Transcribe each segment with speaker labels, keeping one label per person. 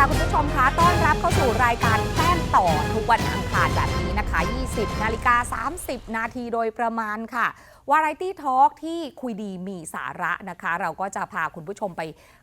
Speaker 1: ค่ะคุณผู้ชมคะต้อนรับเข้าสู่รายการแต้มต่อทุกวันอังคารแบบนี้นะคะ 20 นาฬิกา 30 นาทีโดยประมาณค่ะวาไรตี้ทอล์กที่คุยดีมีสาระนะคะ เราก็จะพาคุณผู้ชมไป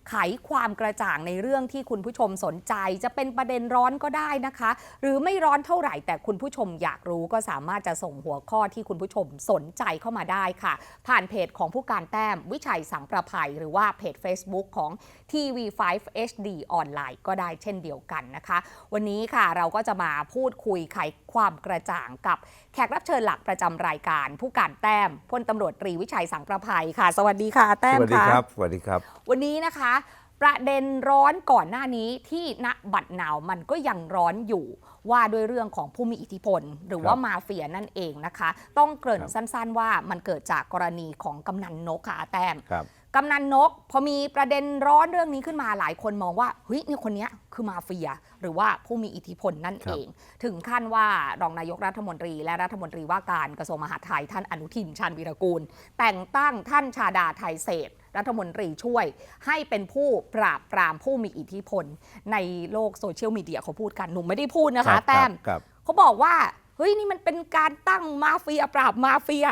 Speaker 1: ไขความกระจ่างในเรื่องที่คุณผู้ชมสนใจ จะเป็นประเด็นร้อนก็ได้นะคะ หรือไม่ร้อนเท่าไหร่ แต่คุณผู้ชมอยากรู้ก็สามารถจะส่งหัวข้อที่คุณผู้ชมสนใจเข้ามาได้ค่ะ ผ่านเพจของผู้การแต้มวิชัยสังประภัยหรือว่าเพจ Facebook ของ TV5 HD ออนไลน์ก็ได้เช่นเดียวกันนะคะ วันนี้ค่ะเราก็จะมาพูดคุยไขความกระจ่างกับแขกรับเชิญหลักประจำรายการ ผู้การแต้มพลตำรวจตรีวิชัยสังประภัยค่ะ สวัสดีค่ะแต้
Speaker 2: ส
Speaker 1: ม
Speaker 2: วัสดี
Speaker 1: ค่ะ
Speaker 2: ครับสวัสดีครับ
Speaker 1: วันนี้นะคะ ประเด็นร้อนก่อนหน้านี้ที่ณบัดหนาวมันก็ยังร้อนอยู่ว่าด้วยเรื่องของผู้มีอิทธิพล หรือว่า
Speaker 2: ครับ
Speaker 1: มาเฟียนั่นเองนะคะ ต้องเกริ่น
Speaker 2: ครับ
Speaker 1: สั้นๆว่ามันเกิดจากกรณีของกำนันนกค่ะอาแต้ม
Speaker 2: ครับ
Speaker 1: กำนันนกพอมีประเด็นร้อนเรื่องนี้ขึ้นมาหลายคนมองว่าเฮ้ยนี่คนเนี้ยคือมาเฟีย หรือว่าผู้มีอิทธิพลนั่น
Speaker 2: ครั
Speaker 1: เอบงถึงขั้นว่ารองนายกรัฐมนตรี และรัฐมนตรีว่าการกระทรวงมหาดไทยท่านอนุทินชาญวีรกูล แต่งตั้งท่านชาดาไทยเศรษฐ์ รัฐมนตรีช่วย ให้เป็นผู้ปราบปรามผู้มีอิทธิพล ในโลกโซเชียลมีเดียเขาพูดกันหนูไม่ได้พูดนะ
Speaker 2: ครั
Speaker 1: คะ
Speaker 2: บ
Speaker 1: แต้ม
Speaker 2: ครับ
Speaker 1: เขาบอกว่าเฮ้ยนี่มันเป็นการตั้งมาเฟียปราบมาเฟีย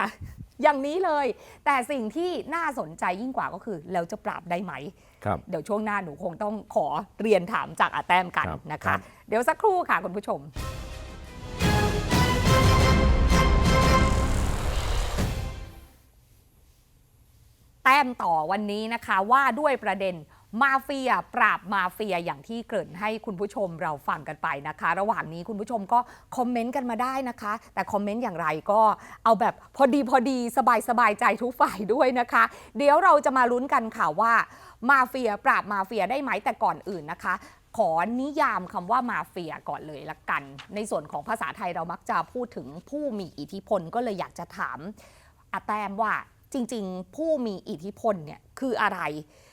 Speaker 1: อย่างนี้เลย แต่สิ่งที่น่าสนใจยิ่งกว่าก็คือ แล้วจะปราบได้ไหม
Speaker 2: ครับ
Speaker 1: เดี๋ยวช่วงหน้าหนูคงต้องขอเรียนถามจากอาแต้มกัน
Speaker 2: ครับ
Speaker 1: นะ
Speaker 2: ครั
Speaker 1: คะ
Speaker 2: บ
Speaker 1: เดี๋ยวสักครู่ค่ะคุณผู้ชม ต้มต่อวันนี้นะคะว่าด้วยประเด็นมาเฟีย ปราบมาเฟียอย่างที่เกริ่นให้คุณผู้ชมเราฟังกันไปนะคะ ระหว่างนี้คุณผู้ชมก็คอมเมนต์กันมาได้นะคะ แต่คอมเมนต์อย่างไรก็เอาแบบพอดีพอดีสบายสบายใจทุกฝ่ายด้วยนะคะ เดี๋ยวเราจะมาลุ้นกันค่ะว่า มาเฟีย ปราบมาเฟียได้ไหมแต่ก่อนอื่นนะคะ ขอนิยามคำว่ามาเฟียก่อนเลยละกัน ในส่วนของภาษาไทยเรามักจะพูดถึงผู้มีอิทธิพลก็เลยอยากจะถามอาแต้มว่า จริง ๆ ผู้มีอิทธิพลเนี่ยคืออะไร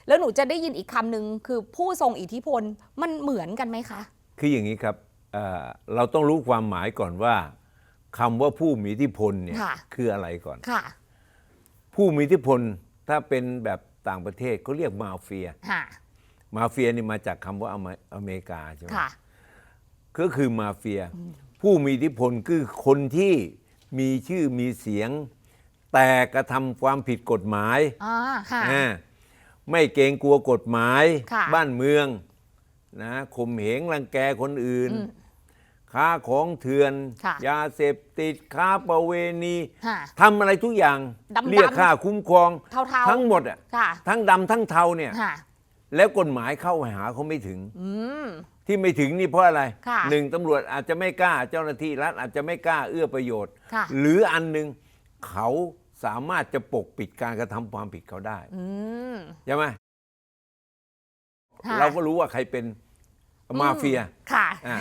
Speaker 1: แล้วหนูจะได้ยินอีกคำหนึ่งคือผู้ทรงอิทธิพลมันเหมือนกันไหมคะ
Speaker 2: คืออย่างนี้ครับเอ่อเราต้องรู้ความหมายก่อนว่าคำว่าผู้มีอิทธิพลเนี่ย
Speaker 1: ค่ะ
Speaker 2: คืออะไรก่อน
Speaker 1: ค่ะ
Speaker 2: ผู้มีอิทธิพลถ้าเป็นแบบต่างประเทศเขาเรียกมาเฟีย
Speaker 1: ค่ะ
Speaker 2: มาเฟียนี่มาจากคำว่าอเมอเมริกาใช่ไหม
Speaker 1: ค่ะ
Speaker 2: ก็คือมาเฟีย ผู้มีอิทธิพลคือคนที่มีชื่อมีเสียง แต่กระทำความผิดกฎหมาย
Speaker 1: อ่าค่ะ
Speaker 2: อ่าไม่เกรงกลัวกฎหมาย
Speaker 1: ค่ะ
Speaker 2: บ้านเมืองนะข่มเหงรังแกคนอื่น
Speaker 1: อืม
Speaker 2: ค้าของเถื่อน
Speaker 1: ค่ะ
Speaker 2: ยาเสพติดค้าประเวณี
Speaker 1: ค่ะ
Speaker 2: ทำอะไรทุกอย่าง
Speaker 1: ดำๆ
Speaker 2: เรียกค่าคุ้มครอง
Speaker 1: เท่าๆ
Speaker 2: ทั้งหมดอะ
Speaker 1: ค่ะ
Speaker 2: ทั้งดำทั้งเทาเนี่ย
Speaker 1: ค่ะ
Speaker 2: แล้วกฎหมายเข้าหาเขาไม่ถึง
Speaker 1: อืม
Speaker 2: ที่ไม่ถึงนี่เพราะอะไร
Speaker 1: ค่ะ
Speaker 2: หนึ่งตำรวจอาจจะไม่กล้าเจ้าหน้าที่รัฐอาจจะไม่กล้าเอื้อประโยชน์
Speaker 1: ค่ะ
Speaker 2: หรืออันหนึ่ง เขาสามารถจะปกปิดการกระทำความผิดเขาได้
Speaker 1: อืม
Speaker 2: ใช่ไหม
Speaker 1: ค่ะ
Speaker 2: เราก็รู้ว่าใครเป็นมาเฟีย
Speaker 1: ค่ะ
Speaker 2: อ่า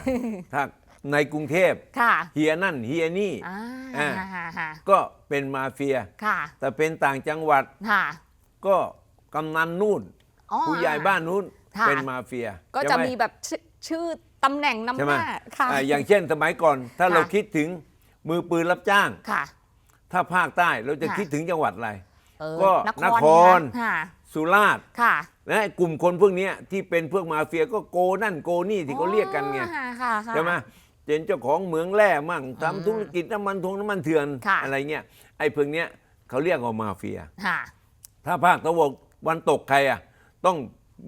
Speaker 2: ถ้าในกรุงเทพ
Speaker 1: ค่ะ
Speaker 2: เฮียนั่นเฮียนี่
Speaker 1: อ่า
Speaker 2: อ่า
Speaker 1: ค่ะค่ะ
Speaker 2: ก็เป็นมาเฟีย
Speaker 1: ค่ะ
Speaker 2: แต่เป็นต่างจังหวัด
Speaker 1: ค่ะ
Speaker 2: ก็กำนันนู่น
Speaker 1: อ๋อ
Speaker 2: ผู้ใหญ่บ้านนู่น
Speaker 1: ค่ะ
Speaker 2: เป็นมาเฟีย
Speaker 1: ก็จะ
Speaker 2: ใช่ไห
Speaker 1: มีแบบชื่อชื่อตำแหน่งนำ
Speaker 2: ใช่
Speaker 1: ห
Speaker 2: ไหม
Speaker 1: น้าค่ะ
Speaker 2: อ่าอย่างเช่นสมัยก่อน ถ้า
Speaker 1: ค่ะ
Speaker 2: เราคิดถึงมือปืนรับจ้าง
Speaker 1: ค่ะ
Speaker 2: ถ้าภาคใต้เราจะ
Speaker 1: ค่ะ
Speaker 2: คิดถึงจังหวัดอะไร
Speaker 1: เออ
Speaker 2: ก็
Speaker 1: น
Speaker 2: น
Speaker 1: ค
Speaker 2: ค
Speaker 1: ร
Speaker 2: ร
Speaker 1: ค่ะ
Speaker 2: สุราษฎร์
Speaker 1: ค่ะ
Speaker 2: และกลุ่มคนพวกเนี้ยที่เป็นพวกมาเฟียก็โกนั่นโกนี่ที่เขาเรียกกันไง
Speaker 1: อ๋อค่ะค่ะค่ะ
Speaker 2: ใช่ไหมเป็นเจ้าของเหมืองแร่มั่ง
Speaker 1: อืม
Speaker 2: ทำธุรกิจน้ำมันทงน้ำมันเถื่อน
Speaker 1: ค่ะ
Speaker 2: อะไรเงี้ยไอ้พวกเนี้ยเขาเรียกว่ามาเฟีย
Speaker 1: ค่ะ
Speaker 2: ถ้าภาคตะวันวันตกใครอะต้อง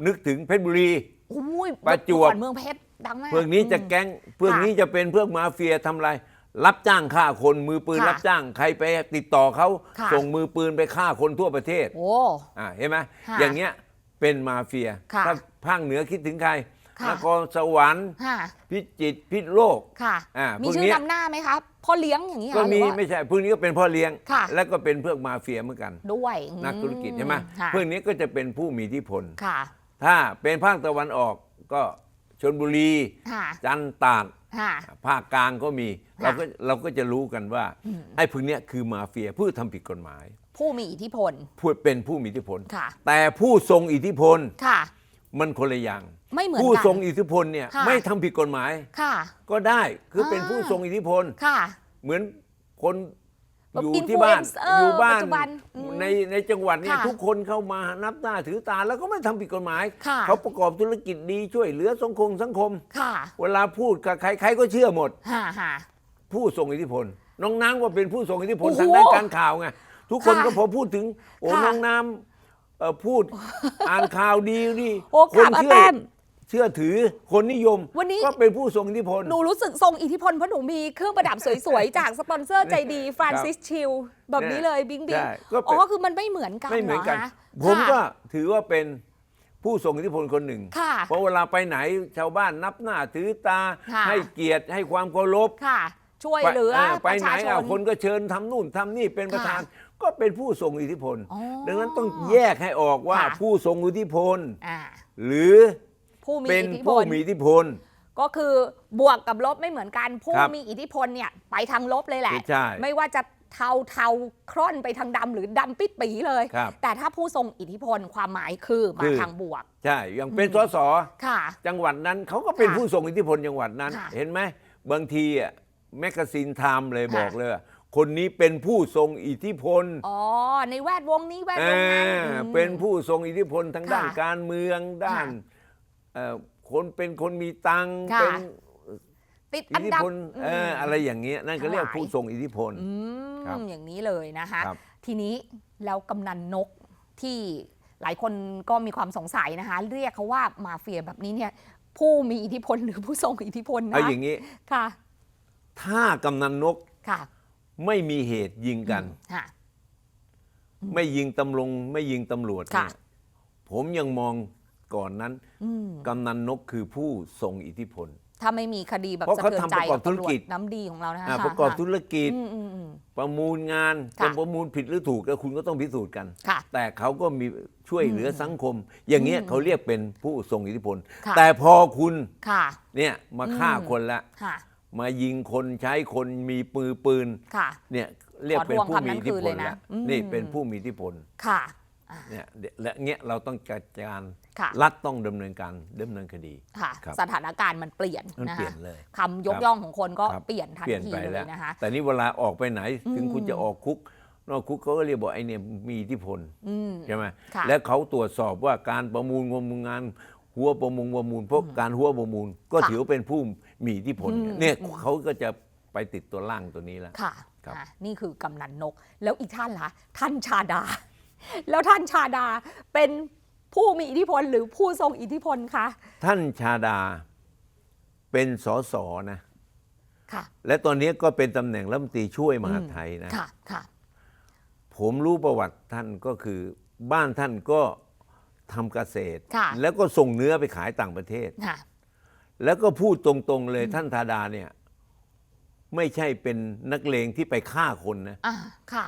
Speaker 2: นึกถึงเพชรบุรี
Speaker 1: อุ้ย
Speaker 2: ประจวบ
Speaker 1: เมื่อก่อนเมืองเพชรดังมาก
Speaker 2: พวกนี้จะ
Speaker 1: อืม
Speaker 2: แก๊งพวกนี้จะเป็นพวกมาเฟียทำอะไรรับจ้างฆ่าคนมือปืน
Speaker 1: ค่ะ
Speaker 2: รับจ้างใครไปติดต่อเขา
Speaker 1: ค่ะ
Speaker 2: ส่งมือปืนไปฆ่าคนทั่วประเทศ
Speaker 1: โอ้
Speaker 2: อ่าเห็นไหม
Speaker 1: ค่ะ
Speaker 2: อย่างเงี้ยเป็นมาเฟีย
Speaker 1: ค่ะ
Speaker 2: ถ้าภาคเหนือคิดถึงใคร
Speaker 1: ค่ะ
Speaker 2: นครสวรรค์
Speaker 1: ค่ะ
Speaker 2: พิจิตรพิษณุโลก
Speaker 1: ค่ะ
Speaker 2: อ่า
Speaker 1: มี
Speaker 2: พวก
Speaker 1: ชื่อ
Speaker 2: เนี้ย
Speaker 1: นำหน้าไหมครับพ่อเลี้ยงอย่างนี้เหร
Speaker 2: ก็
Speaker 1: อห
Speaker 2: มี
Speaker 1: รือว่า
Speaker 2: ไม่ใช่พวกนี้ก็เป็นพ่อเลี้ยง
Speaker 1: ค่ะ
Speaker 2: แล้วก็เป็นพวกมาเฟียเหมือนกัน
Speaker 1: ด้วย
Speaker 2: นักธุรกิจใช่ไหม
Speaker 1: ค่ะ
Speaker 2: พวกนี้ก็จะเป็นผู้มีอิทธิพล
Speaker 1: ค่ะ
Speaker 2: ถ้าเป็นภาคตะวันออกก็ชนบุรี
Speaker 1: ค่ะ
Speaker 2: จันทร์ตาก
Speaker 1: ค่ะ
Speaker 2: ภาคกลางก็มี
Speaker 1: ค่ะ
Speaker 2: เราก็เราก็จะรู้กันว่า
Speaker 1: อืม
Speaker 2: ไอ้พวกเนี้ยคือมาเฟียผู้ทำผิดกฎหมาย
Speaker 1: ผู้มีอิทธิพล
Speaker 2: ผู้เป็นผู้มีอิทธิพล
Speaker 1: ค่ะ
Speaker 2: แต่ผู้ทรงอิทธิพล
Speaker 1: ค่ะ
Speaker 2: มันคนละอย่าง
Speaker 1: ไม่เหมือน
Speaker 2: ผู้
Speaker 1: กัน
Speaker 2: ทรงอิทธิพลเนี่ย
Speaker 1: ค่ะ
Speaker 2: ไม่ทำผิดกฎหมาย
Speaker 1: ค่ะ
Speaker 2: ก็ได้คืออาเป็นผู้ทรงอิทธิพล
Speaker 1: ค่ะ
Speaker 2: เหมือนคน
Speaker 1: แบบ
Speaker 2: อยู่ที่บ้าน
Speaker 1: influence เออ
Speaker 2: อยู่บ้า
Speaker 1: ปั
Speaker 2: น
Speaker 1: จจุบันอืม
Speaker 2: ในในจังหวัดเนี่ย
Speaker 1: ค่ะ
Speaker 2: ทุกคนเข้ามานับหน้าถือตาแล้วก็ไม่ทำผิดกฎหมาย
Speaker 1: ค่ะ
Speaker 2: เขาประกอบธุรกิจดีช่วยเหลือสังคมสังคม
Speaker 1: ค่ะ
Speaker 2: เวลาพูดกับใครใครก็เชื่อหมด
Speaker 1: ฮ่าฮ่า
Speaker 2: ผู้ทรงอิทธิพล น้องนางว่าเป็นผู้ทรงอิทธิพล
Speaker 1: โอ้โห
Speaker 2: ทางด้านการข่าวไงทุกคน
Speaker 1: ค่ะ
Speaker 2: ก็พอพูดถึงโอ้
Speaker 1: ค่ะ
Speaker 2: น้องน้ำเอ่อพูดอ่านข่าวดีนี่
Speaker 1: โอ้
Speaker 2: คน
Speaker 1: กราบอา
Speaker 2: เชื่อ
Speaker 1: แต้ม
Speaker 2: เชื่อถือคนนิยม
Speaker 1: วันนี้
Speaker 2: ก็เป็นผู้ทรงอิทธิพล
Speaker 1: หนูรู้สึกทรงอิทธิพลเพราะหนูมีเครื่องประดับสวยๆ จากสปอนเซอร์ใจดีฟรานซิสชิลแบบนี้เลยบิงบิง
Speaker 2: ใช่ก็เป็น
Speaker 1: อ๋อคือมันไม่เหมือนกัน
Speaker 2: ไม่เหมือนกัน
Speaker 1: รคะ
Speaker 2: ผมก็
Speaker 1: ค่ะ
Speaker 2: ถือว่าเป็นผู้ทรงอิทธิพลคนหนึ่ง
Speaker 1: ค่ะ
Speaker 2: เพราะเวลาไปไหนชาวบ้านนับหน้าถือตา
Speaker 1: ค่ะ
Speaker 2: ให้เกียรติให้ความเคารพ
Speaker 1: ค่ะ ช่วยเหลือ
Speaker 2: ไป
Speaker 1: ประ
Speaker 2: ไหน
Speaker 1: ชาช
Speaker 2: อะ
Speaker 1: น
Speaker 2: คนก็เชิญทำนู่นทำนี่เป็นประธาน ก็เป็นผู้ทรงอิทธิพล
Speaker 1: อ๋อ
Speaker 2: ดังนั้นต้องแยกให้ออกว่า
Speaker 1: ค่ะ
Speaker 2: ผู้ทรงอิทธิพล
Speaker 1: อ่า
Speaker 2: หรือ
Speaker 1: ผู้มี
Speaker 2: เป็น
Speaker 1: อิทธิพ
Speaker 2: ผู้
Speaker 1: ล
Speaker 2: มีอิทธิพล
Speaker 1: ก็คือบวกกับลบไม่เหมือนกัน ผู้
Speaker 2: ครับ
Speaker 1: มีอิทธิพลเนี่ยไปทางลบเลยแหละ
Speaker 2: ใช่
Speaker 1: ไม่ว่าจะเทาเทาคร่อนไปทางดำหรือดำปิดปีเลย
Speaker 2: ครับ
Speaker 1: แต่ถ้าผู้ทรงอิทธิพลความหมายคือมา
Speaker 2: คือ
Speaker 1: ทางบวก
Speaker 2: ใช่อย่างเป็นสส
Speaker 1: ค่ะ
Speaker 2: จังหวัดนั้นเขาก็เป็น
Speaker 1: ค่ะ
Speaker 2: ผู้ทรงอิทธิพลจังหวัดนั้น
Speaker 1: ค่ะ
Speaker 2: เห็นไหมบางทีอะแมกกาซีนไทม์เลย
Speaker 1: ค่ะ
Speaker 2: บอกเลยว่าคนนี้เป็นผู้ทรงอิทธิพล
Speaker 1: อ๋อในแวดวงนี้แวด
Speaker 2: เอ
Speaker 1: วงนั้น
Speaker 2: อ
Speaker 1: อืม
Speaker 2: เป็นผู้ทรงอิทธิพลทาง
Speaker 1: ค่ะ
Speaker 2: ด้านการเมืองด้าน
Speaker 1: ค่ะ
Speaker 2: เอ่อ คนเป็นคนมีตังค์
Speaker 1: ค่ะ
Speaker 2: เป็น
Speaker 1: ติด
Speaker 2: อิ
Speaker 1: อั
Speaker 2: ท
Speaker 1: น
Speaker 2: ธิ
Speaker 1: ดับ
Speaker 2: พลเอออะไรอย่างเงี้ยนั่นก็เรียก
Speaker 1: ถวาย
Speaker 2: ผู้ทรงอิทธิพล
Speaker 1: อื
Speaker 2: ครับ
Speaker 1: มอย่างนี้เลยนะคะ
Speaker 2: ครับ
Speaker 1: ทีนี้แล้วกำนันนกที่หลายคนก็มีความสงสัยนะคะ เรียกเขาว่ามาเฟียแบบนี้เนี่ย ผู้มีอิทธิพลหรือผู้ทรงอิทธิพลนะ
Speaker 2: เอาอย่างนี้
Speaker 1: ค่ะ
Speaker 2: ถ้ากำนันนก
Speaker 1: ค่ะ
Speaker 2: ไม่มีเหตุยิงกัน
Speaker 1: ค่ะ
Speaker 2: ไม่ยิงตำรวจไม่ยิงตำรวจ
Speaker 1: ค่ะ
Speaker 2: เนี่ยผมยังมอง ก่อนนั้น
Speaker 1: อืม
Speaker 2: กำนันนกคือผู้ทรงอิทธิพล
Speaker 1: ถ้าไม่มีคดีแบบ
Speaker 2: เพราะ
Speaker 1: สะ
Speaker 2: เขา
Speaker 1: เทือน
Speaker 2: ทำ
Speaker 1: ใจ
Speaker 2: ประกอบ
Speaker 1: กับตำรว
Speaker 2: ธุรกิ
Speaker 1: จ
Speaker 2: จ
Speaker 1: น้ำดีของเรานะคะ
Speaker 2: อ่า
Speaker 1: ค่
Speaker 2: ประกอบธุรกิจ
Speaker 1: อืมอืมอืม
Speaker 2: ประมูลงาน
Speaker 1: ค่ะ
Speaker 2: จะประมูลผิดหรือถูกแล้วคุณก็ต้องพิสูจน์กัน
Speaker 1: ค่ะ
Speaker 2: แต่เขาก็มีช่วยเหลือสังคม อย่างเงี้ย
Speaker 1: อืม
Speaker 2: เขาเรียกเป็นผู้ทรงอิทธิพล
Speaker 1: ค่ะ
Speaker 2: แต่พอคุณ
Speaker 1: ค่ะ
Speaker 2: เนี่ยมาฆ่า
Speaker 1: อืม
Speaker 2: คนละ
Speaker 1: ค่ะ
Speaker 2: มายิงคนใช้คนมีปืนปืน
Speaker 1: ค่ะ
Speaker 2: เนี่ยเรียกเป็นผู้มีอิทธิพล
Speaker 1: ขอทวงคำนั้นคืนเลยนะ
Speaker 2: แล้ว
Speaker 1: อืม
Speaker 2: นี่เป็นผู้มีอิทธิพล
Speaker 1: ค่ะอ่า
Speaker 2: เนี่ยและเงี้ยเราต้องจัดการ
Speaker 1: ค่ะ
Speaker 2: รัฐต้องดำเนินการดำเนินคดี
Speaker 1: ค่ะ
Speaker 2: ครับ
Speaker 1: สถานการณ์มันเปลี่ยน
Speaker 2: มัน
Speaker 1: นะ
Speaker 2: เปลี่
Speaker 1: คะ
Speaker 2: ยนเลย
Speaker 1: คำยก
Speaker 2: ครับ
Speaker 1: ย่องของคนก็
Speaker 2: ครับ
Speaker 1: เปลี่ยนทัน
Speaker 2: เปลี่ยน
Speaker 1: ที
Speaker 2: ไป
Speaker 1: เล
Speaker 2: แล้
Speaker 1: ยวนะคะ
Speaker 2: แต่นี่เวลาออกไปไหนถึง
Speaker 1: อืม
Speaker 2: คุณจะออกคุกนอกคุกเขาก็เรียกบอกไอ้เนี่ยมีอิทธิพล
Speaker 1: อืม
Speaker 2: ใช่ไหม
Speaker 1: ค่ะ
Speaker 2: และเขาตรวจสอบว่าการประมูลงมงานหัวประมูลประมูลเพราะการหัวประมูล ก็
Speaker 1: ค่ะ
Speaker 2: ถือว่าเป็นผู้มีอิทธิพล
Speaker 1: อืม
Speaker 2: เนี่ย
Speaker 1: อืม
Speaker 2: เขาก็จะไปติดตัวล่างตัวนี้แล้ว
Speaker 1: ค่ะ
Speaker 2: ครับ
Speaker 1: อะนี่คือกำนันนก แล้วอีกท่านล่ะท่านชาดา แล้วท่านชาดาเป็น ผู้มีอิทธิพลหรือผู้ทรงอิทธิพลคะ
Speaker 2: ท่านชาดาเป็นสสนะ
Speaker 1: ค่ะ
Speaker 2: และตอนนี้ก็เป็นตำแหน่งรัฐมนตรีช่วยมหาดไทยนะ
Speaker 1: ค่ะ ค่ะ
Speaker 2: ผมรู้ประวัติท่านก็คือ บ้านท่านก็ทำเกษตร
Speaker 1: ค่ะ
Speaker 2: แล้วก็ส่งเนื้อไปขายต่างประเทศ
Speaker 1: ค่ะ
Speaker 2: แล้วก็พูดตรงๆเลยท่านธาดาเนี่ย ไม่ใช่เป็นนักเลงที่ไปฆ่าคนนะ
Speaker 1: อ่า ค่ะ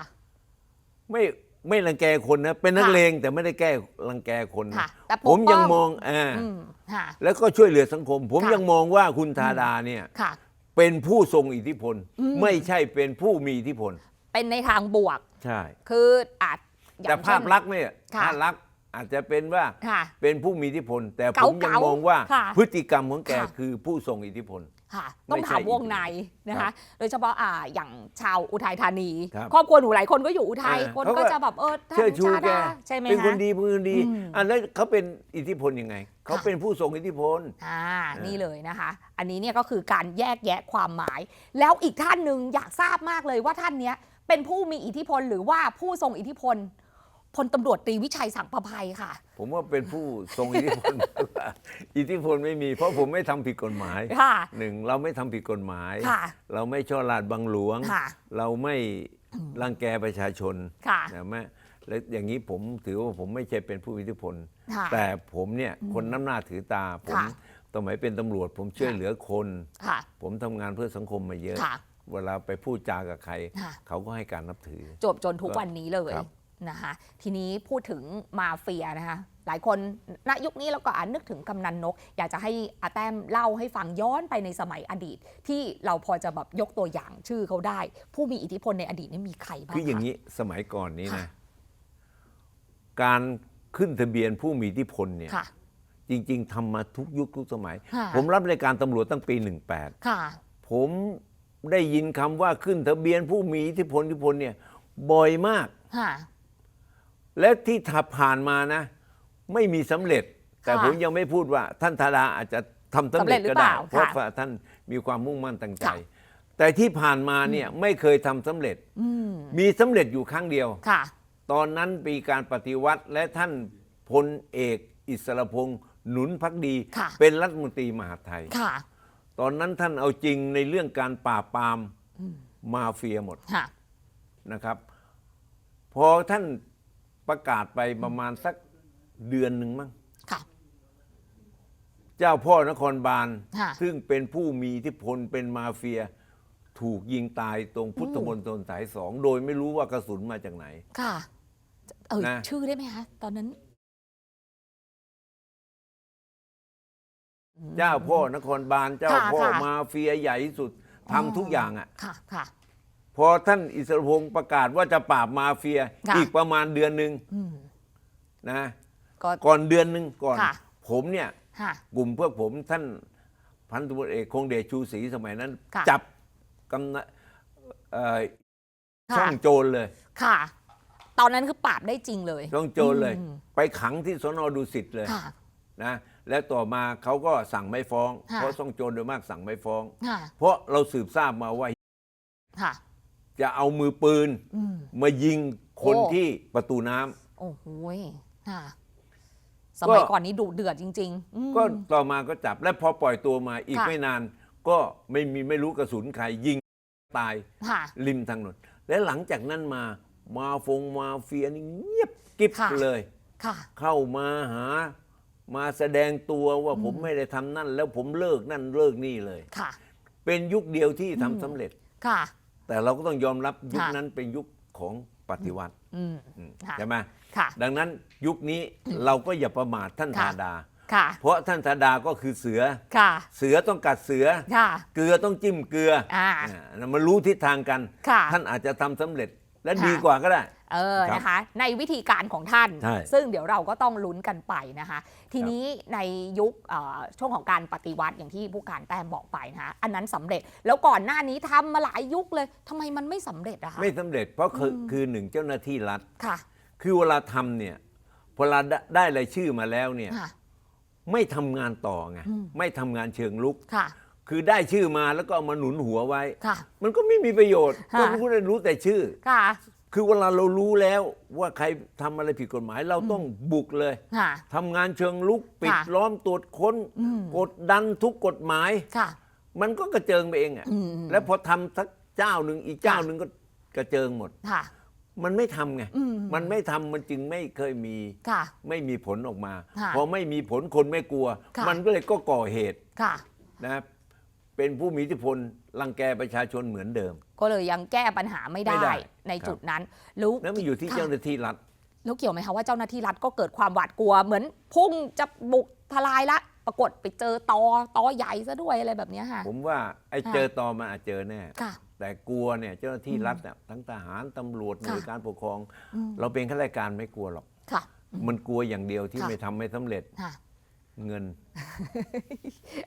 Speaker 2: ไม่ ไม่รังแกคนนะ เป็นนัก
Speaker 1: ค่ะ
Speaker 2: เลงแต่ไม่ได้แก้รังแกคนนะ
Speaker 1: ค่ะแต่ปก
Speaker 2: ผมยัง
Speaker 1: ป้อง
Speaker 2: มองอ่า
Speaker 1: อืมค่ะ
Speaker 2: แล้วก็ช่วยเหลือสังคม ผม
Speaker 1: ค่ะ
Speaker 2: ยังมองว่าคุณธาดาเนี่ย
Speaker 1: ค่ะ
Speaker 2: เป็นผู้ทรงอิทธิพล
Speaker 1: อืม
Speaker 2: ไม่ใช่เป็นผู้มีอิทธิพล
Speaker 1: เป็นในทางบวก
Speaker 2: ใช่
Speaker 1: คืออาจอย่
Speaker 2: แต่
Speaker 1: ง
Speaker 2: ภาพ
Speaker 1: เช่น
Speaker 2: ลักษณ์เนี่ย
Speaker 1: ค่ะ
Speaker 2: ภาพลักษณ์ อาจจะเป็นว่า
Speaker 1: ค่ะ
Speaker 2: เป็นผู้มีอิทธิพล แต่ผม
Speaker 1: เก๋าๆ
Speaker 2: ยังมองว่า
Speaker 1: ค่ะ
Speaker 2: พฤติกรรมของแก
Speaker 1: ค่ะ
Speaker 2: คือผู้ทรงอิทธิพล
Speaker 1: ค่ะ
Speaker 2: ไม่
Speaker 1: ต้องถาม
Speaker 2: ใช่
Speaker 1: วงในนะ
Speaker 2: ครั
Speaker 1: คะ
Speaker 2: บ
Speaker 1: โดยเฉพาะอ่าอย่างชาวอุทัยธานี
Speaker 2: ครับ
Speaker 1: ครอบครัวหนูหลายคนก็อยู่อุทัย
Speaker 2: อ่า
Speaker 1: คน
Speaker 2: เขาก็
Speaker 1: ก็ จะแบบเออท่า
Speaker 2: เชื่อนชู
Speaker 1: ชา
Speaker 2: แก
Speaker 1: ดาใช่ไหม
Speaker 2: เป็นคน
Speaker 1: คะ
Speaker 2: ดีเป็นคนดี
Speaker 1: อืม
Speaker 2: อันนั้นเขาเป็นอิทธิพลยังไงเขา
Speaker 1: ค่ะ
Speaker 2: เป็นผู้ทรงอิทธิพล
Speaker 1: อ่า
Speaker 2: อ่านี่
Speaker 1: นี่เลยนะคะ อันนี้เนี่ยก็คือการแยกแยะความหมาย แล้วอีกท่านหนึ่งอยากทราบมากเลยว่าท่านเนี้ยเป็นผู้มีอิทธิพลหรือว่าผู้ทรงอิทธิพล พลตำรวจตรีวิชัยสังประภัยค่ะ
Speaker 2: ผมว่าเป็นผู้ทรงอิทธิพลอิทธิพลไม่มี เพราะผมไม่ทำผิดกฎหมาย
Speaker 1: ค่ะ
Speaker 2: หนึ่งเราไม่ทำผิดกฎหมาย
Speaker 1: ค่ะ
Speaker 2: เราไม่ช่อราดบังหลวง
Speaker 1: ค่ะ
Speaker 2: เราไม่รังแกประชาชน
Speaker 1: ค่ะ
Speaker 2: นะแม่และอย่างนี้ผมถือว่าผมไม่ใช่เป็นผู้มีอิทธิพล
Speaker 1: ค่ะ
Speaker 2: แต่ผมเนี่ยคนน้ำหน้าถือตา ผม
Speaker 1: ค่ะ
Speaker 2: สมัยเป็นตำรวจ ผมช่วย
Speaker 1: ค่ะ
Speaker 2: เหลือคน
Speaker 1: ค่ะ
Speaker 2: ผมทำงานเพื่อสังคมมาเยอะ
Speaker 1: ค่ะ
Speaker 2: เวลาไปพูดจากับใคร
Speaker 1: ค่ะ
Speaker 2: เขาก็ให้การนับถือ
Speaker 1: จบจนทุกวันนี้เลย
Speaker 2: ครับ
Speaker 1: นะคะทีนี้พูดถึงมาเฟียนะคะหลายคนณยุคนี้เราก็อ่านนึกถึงกำนันนก อยากจะให้อาแต้มเล่าให้ฟังย้อนไปในสมัยอดีต ที่เราพอจะแบบยกตัวอย่างชื่อเขาได้ ผู้มีอิทธิพลในอดีตนี่มีใครบ้าง
Speaker 2: คืออย่าง
Speaker 1: นี้
Speaker 2: นี้สมัยก่อนนี้
Speaker 1: ค่ะ
Speaker 2: นะการขึ้นทะเบียนผู้มีอิทธิพลเนี่ย
Speaker 1: ค่ะ
Speaker 2: จริง ๆทำมาทุกยุคทุกสมัย
Speaker 1: ค่ะ
Speaker 2: ผมรับรายการตำรวจตั้งปี
Speaker 1: ค่ะ
Speaker 2: 18 ผมได้ยินคำว่าขึ้นทะเบียนผู้มีอิทธิพลอิทธิพลเนี่ยบ่อยมาก
Speaker 1: ค่ะ
Speaker 2: และที่ถับผ่านมานะ ไม่มีสำเร็จ แต่
Speaker 1: ค่ะ
Speaker 2: ผมยังไม่พูดว่าท่านธาดาอาจจะทำสำ
Speaker 1: สำเร็
Speaker 2: เร็
Speaker 1: จ
Speaker 2: จ
Speaker 1: หรือ
Speaker 2: ก็ได้
Speaker 1: เปล่า
Speaker 2: เพราะ
Speaker 1: ค่ะ
Speaker 2: ว่าท่านมีความมุ่งมั่นตั้งใจ
Speaker 1: ค่ะ
Speaker 2: แต่ที่ผ่านมาเนี่ยไม่เคยทำสำเร็จ
Speaker 1: อืม
Speaker 2: มีสำเร็จอยู่ครั้งเดียว
Speaker 1: ค่ะ
Speaker 2: ตอนนั้นปีการปฏิวัติและท่านพลเอกอิสรพงษ์หนุนพักดี
Speaker 1: ค่ะ
Speaker 2: เป็นรัฐมนตรีมหาดไทย
Speaker 1: ค่ะ
Speaker 2: ตอนนั้นท่านเอาจริงในเรื่องการปราบปรามมาเฟียหมด
Speaker 1: ค่ะ
Speaker 2: นะครับ พอท่าน ประกาศไปประมาณสักเดือนหนึ่งมั้ง
Speaker 1: ค่ะ
Speaker 2: เจ้าพ่อนครบาล
Speaker 1: ค่ะ
Speaker 2: ซึ่งเป็นผู้มีอิทธิพลเป็นมาเฟีย ถูกยิงตายตรงพุทธมณฑลสายสอง โดยไม่รู้ว่ากระสุนมาจากไหน
Speaker 1: ค่ะ เอ่ย
Speaker 2: นะ
Speaker 1: ชื่อได้ไหมคะ ตอนนั้น
Speaker 2: เจ้าพ่อนครบาล เจ้า
Speaker 1: ค่ะ
Speaker 2: พ่อ
Speaker 1: ค่ะ
Speaker 2: มาเฟียใหญ่ที่สุดทำทุกอย่างอะ
Speaker 1: ค่ะ ค่ะ
Speaker 2: พอท่านอิสรพงศ์ประกาศว่าจะปราบมาเฟีย
Speaker 1: ค่ะ
Speaker 2: อีกประมาณเดือนหนึ่ง
Speaker 1: อืม
Speaker 2: นะ
Speaker 1: ก็
Speaker 2: ก่อนเดือนหนึ่งก่อน
Speaker 1: ค่ะ
Speaker 2: ผมเนี่ย
Speaker 1: ค่ะ
Speaker 2: กลุ่มพวกผมท่านพันตำรวจเอกคงเดชชูศรีสมัยนั้น
Speaker 1: ค่ะ
Speaker 2: จับกำนันเอ่อ
Speaker 1: ค่ะ
Speaker 2: ช่องโจรเลย
Speaker 1: ค่ะ ตอนนั้นคือปราบได้จริงเลย
Speaker 2: ช่องโจรเลย
Speaker 1: อืม
Speaker 2: ไปขังที่สนดุสิตเลย
Speaker 1: ค่ะ
Speaker 2: นะแล้วต่อมาเขาก็สั่งไม่ฟ้อง
Speaker 1: ค่ะ
Speaker 2: เพราะช่องโจรโดยมากสั่งไม่ฟ้อง
Speaker 1: ค่ะ
Speaker 2: เพราะเราสืบทราบมาว่า
Speaker 1: ค่ะ
Speaker 2: จะเอามือปืน
Speaker 1: อืม
Speaker 2: มายิงคน
Speaker 1: โอ้
Speaker 2: ที่ประตูน้ำ
Speaker 1: โอ้โหยค่ะสมัย
Speaker 2: ก็
Speaker 1: ก่อนนี้ดุเดือดจริงๆอืม
Speaker 2: ก็ต่อมาก็จับและพอปล่อยตัวมาอีก
Speaker 1: ค่ะ
Speaker 2: ไม่นาน ก็ไม่มีไม่รู้กระสุนใครยิงตาย
Speaker 1: ค่ะ
Speaker 2: ริมทางถนนและหลังจากนั้นมามาฟงมาเฟียนี่เงียบกิ๊บ
Speaker 1: ค่ะ
Speaker 2: เลย
Speaker 1: ค่ะ
Speaker 2: เข้ามาหามาแสดงตัวว่าผมไม่ได้ทำนั่น แล้วผมเลิกนั่นเลิกนี่เลย
Speaker 1: ค่ะ
Speaker 2: เป็นยุคเดียวที่ทำสำเร็จ
Speaker 1: ค่ะ
Speaker 2: แต่เราก็ต้องยอมรับยุค
Speaker 1: ค่ะ
Speaker 2: นั้นเป็นยุคของปฏิวัติ
Speaker 1: อืม
Speaker 2: อืม
Speaker 1: ค่ะ
Speaker 2: ใช่ไหม
Speaker 1: ค่ะ
Speaker 2: ดังนั้นยุคนี้เราก็อย่าประมาทท่าน
Speaker 1: ค่ะ
Speaker 2: ธาดา
Speaker 1: ค่ะ
Speaker 2: เพราะท่านธาดาก็คือเสือ
Speaker 1: ค่ะ
Speaker 2: เสือต้องกัดเสือ
Speaker 1: ค่ะ
Speaker 2: เกลือต้องจิ้มเกลือ
Speaker 1: อ่า
Speaker 2: อ่ามันรู้ทิศทางกัน
Speaker 1: ค่ะ
Speaker 2: ท่านอาจจะทำสำเร็จและ
Speaker 1: ค่ะ
Speaker 2: ดีกว่าก็ได้
Speaker 1: เออ
Speaker 2: ครับ
Speaker 1: นะคะ ในวิธีการของท่าน
Speaker 2: ใช่
Speaker 1: ซึ่งเดี๋ยวเราก็ต้องลุ้นกันไปนะคะ ทีนี้ในยุคเอ่อช่วงของการปฏิวัติอย่างที่ผู้การแต้มบอกไปนะคะอันนั้นสำเร็จแล้วก่อนหน้านี้ทำมาหลายยุคเลยทำไมมันไม่สำเร็จอะคะ
Speaker 2: ไม่สำเร็จเพราะคือคือหนึ่งเจ้าหน้าที่รัฐ
Speaker 1: ค่ะ
Speaker 2: คือเวลาทำเนี่ยพอเราได้ได้รายชื่อมาแล้วเนี่ย
Speaker 1: ค่ะ
Speaker 2: ไม่ทำงานต่อไง
Speaker 1: อืม
Speaker 2: ไม่ทำงานเชิงลุก
Speaker 1: ค่ะ
Speaker 2: คือได้ชื่อมาแล้วก็เอามาหนุนหัวไว้
Speaker 1: ค่ะ
Speaker 2: มันก็ไม่มีประโยชน์
Speaker 1: ค่ะ
Speaker 2: ก็รู้ได้รู้แต่ชื่อ
Speaker 1: ค่ะ
Speaker 2: คือเวลาเรารู้แล้วว่าใครทำอะไรผิดกฎหมายเราต้องบุกเลย
Speaker 1: ค่ะ
Speaker 2: ทำงานเชิงลุกปิด
Speaker 1: ค่ะ
Speaker 2: ล้อมตรวจค้น
Speaker 1: อืม
Speaker 2: กดดันทุกกฎหมาย
Speaker 1: ค่ะ
Speaker 2: มันก็กระเจิงไปเองอะ
Speaker 1: อืมอืม
Speaker 2: แล้วพอทำสักเจ้าหนึ่งอีกเจ้าหนึ่งก็กระเจิงหมด
Speaker 1: ค่ะ
Speaker 2: มันไม่ทำไง
Speaker 1: อืม
Speaker 2: มันไม่ทำมันจึงไม่เคยมี
Speaker 1: ค่ะ
Speaker 2: ไม่มีผลออกมา
Speaker 1: ค่ะ
Speaker 2: พอไม่มีผลคนไม่กลัว
Speaker 1: ค่ะ
Speaker 2: มันก็เลยก็ก่อเหตุ
Speaker 1: ค่ะ
Speaker 2: นะครับเป็นผู้มีอิทธิพล รังแกประชาชนเหมือนเดิม
Speaker 1: ก็เลยยังแก้ปัญหาไม่ได้
Speaker 2: ไม่ได้
Speaker 1: ใน
Speaker 2: ครับ
Speaker 1: จุดนั้นแล้ว
Speaker 2: แล้วมันอยู่ที่
Speaker 1: ค่ะ
Speaker 2: เจ้าหน้าที่รัฐ
Speaker 1: แล้วเกี่ยวไหมคะว่าเจ้าหน้าที่รัฐก็เกิดความหวาดกลัว เหมือนพุ่งจะบุกทลายละ ปรากฏไปเจอตอตอใหญ่ซะด้วยอะไรแบบเนี้ยค่ะ
Speaker 2: ผมว่าไอ้
Speaker 1: ค่ะ
Speaker 2: เจอตอมันอาจเจอแน่
Speaker 1: ค่ะ
Speaker 2: แต่กลัวเนี่ยเจ้าหน้าที่รัฐเนี่ยทั้งทหารตำรวจหน่วย
Speaker 1: ค่ะ
Speaker 2: การปกครอง
Speaker 1: อืม
Speaker 2: เราเป็นข้าราชการไม่กลัวหรอก
Speaker 1: ค่ะ
Speaker 2: มันกลัวอย่างเดียวที่
Speaker 1: ค่ะ
Speaker 2: ไม่ทำไม่สำเร็จ
Speaker 1: ค่ะ
Speaker 2: เงิน